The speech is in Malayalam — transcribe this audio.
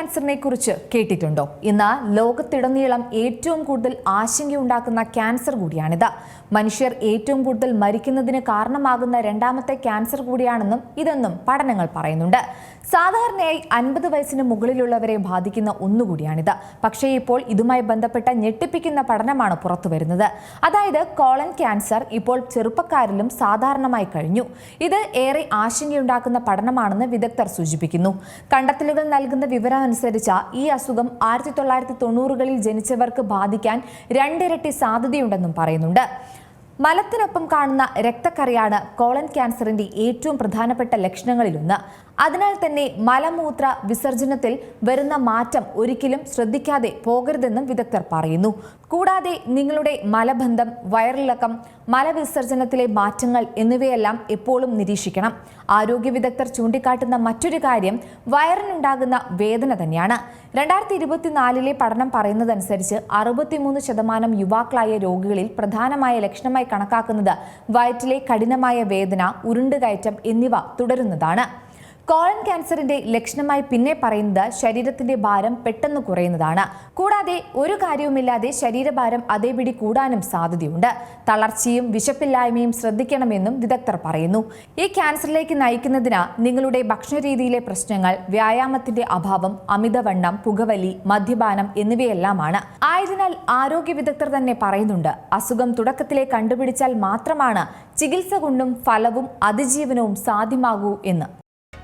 ക്യാൻസറിനെ കുറിച്ച് കേട്ടിട്ടുണ്ടോ? ഇന്ന് ലോകത്തിടനീളം ഏറ്റവും കൂടുതൽ ആശങ്കയുണ്ടാക്കുന്ന ക്യാൻസർ കൂടിയാണിത്. മനുഷ്യർ ഏറ്റവും കൂടുതൽ മരിക്കുന്നതിന് കാരണമാകുന്ന രണ്ടാമത്തെ ക്യാൻസർ കൂടിയാണെന്നും ഇതെന്നും പഠനങ്ങൾ പറയുന്നുണ്ട്. സാധാരണയായി അൻപത് വയസ്സിന് മുകളിലുള്ളവരെ ബാധിക്കുന്ന ഒന്നുകൂടിയാണിത് പക്ഷേ ഇപ്പോൾ ഇതുമായി ബന്ധപ്പെട്ട ഞെട്ടിപ്പിക്കുന്ന പഠനമാണ് പുറത്തുവരുന്നത് അതായത് കോളൻ ക്യാൻസർ ഇപ്പോൾ ചെറുപ്പക്കാരിലും സാധാരണമായി കഴിഞ്ഞു. ഇത് ഏറെ ആശങ്കയുണ്ടാക്കുന്ന പഠനമാണെന്ന് വിദഗ്ധർ സൂചിപ്പിക്കുന്നു. കണ്ടെത്തലുകൾ നൽകുന്ന വിവരമനുസരിച്ച് ഈ അസുഖം ആയിരത്തി തൊള്ളായിരത്തി തൊണ്ണൂറുകളിൽ ജനിച്ചവർക്ക് ബാധിക്കാൻ രണ്ടിരട്ടി സാധ്യതയുണ്ടെന്നും പറയുന്നുണ്ട്. മലത്തിനൊപ്പം കാണുന്ന രക്തക്കറിയാണ് കോളൻ ക്യാൻസറിന്റെ ഏറ്റവും പ്രധാനപ്പെട്ട ലക്ഷണങ്ങളിലൊന്ന്. അതിനാൽ തന്നെ മലമൂത്ര വിസർജനത്തിൽ വരുന്ന മാറ്റം ഒരിക്കലും ശ്രദ്ധിക്കാതെ പോകരുതെന്നും വിദഗ്ധർ പറയുന്നു. കൂടാതെ നിങ്ങളുടെ മലബന്ധം വയറിളക്കം മലവിസർജനത്തിലെ മാറ്റങ്ങൾ എന്നിവയെല്ലാം എപ്പോഴും നിരീക്ഷിക്കണം. ആരോഗ്യ വിദഗ്ധർ ചൂണ്ടിക്കാട്ടുന്ന മറ്റൊരു കാര്യം വയറിനുണ്ടാകുന്ന വേദന തന്നെയാണ്. രണ്ടായിരത്തി ഇരുപത്തിനാലിലെ പഠനം പറയുന്നതനുസരിച്ച് അറുപത്തിമൂന്ന് ശതമാനം യുവാക്കളായ രോഗികളിൽ പ്രധാനമായ ലക്ഷണമായി കണക്കാക്കുന്നത്. വയറ്റിലെ കഠിനമായ വേദന ഉരുണ്ടുകയറ്റം എന്നിവ തുടരുന്നതാണ്. കോളൻ ക്യാൻസറിന്റെ ലക്ഷണമായി പിന്നെ പറയുന്നത് ശരീരത്തിന്റെ ഭാരം പെട്ടെന്ന് കുറയുന്നതാണ്. കൂടാതെ ഒരു കാര്യവുമില്ലാതെ ശരീരഭാരം അതേപിടി കൂടാനും സാധ്യതയുണ്ട്. തളർച്ചയും വിശപ്പില്ലായ്മയും ശ്രദ്ധിക്കണമെന്നും വിദഗ്ധർ പറയുന്നു. ഈ ക്യാൻസറിലേക്ക് നയിക്കുന്നതിന് നിങ്ങളുടെ ഭക്ഷണരീതിയിലെ പ്രശ്നങ്ങൾ വ്യായാമത്തിന്റെ അഭാവം അമിതവണ്ണം പുകവലി മദ്യപാനം എന്നിവയെല്ലാമാണ്. ആയതിനാൽ ആരോഗ്യ വിദഗ്ധർ തന്നെ പറയുന്നുണ്ട് അസുഖം തുടക്കത്തിലെ കണ്ടുപിടിച്ചാൽ മാത്രമാണ് ചികിത്സ കൊണ്ടും ഫലവും അതിജീവനവും സാധ്യമാകൂ എന്ന്.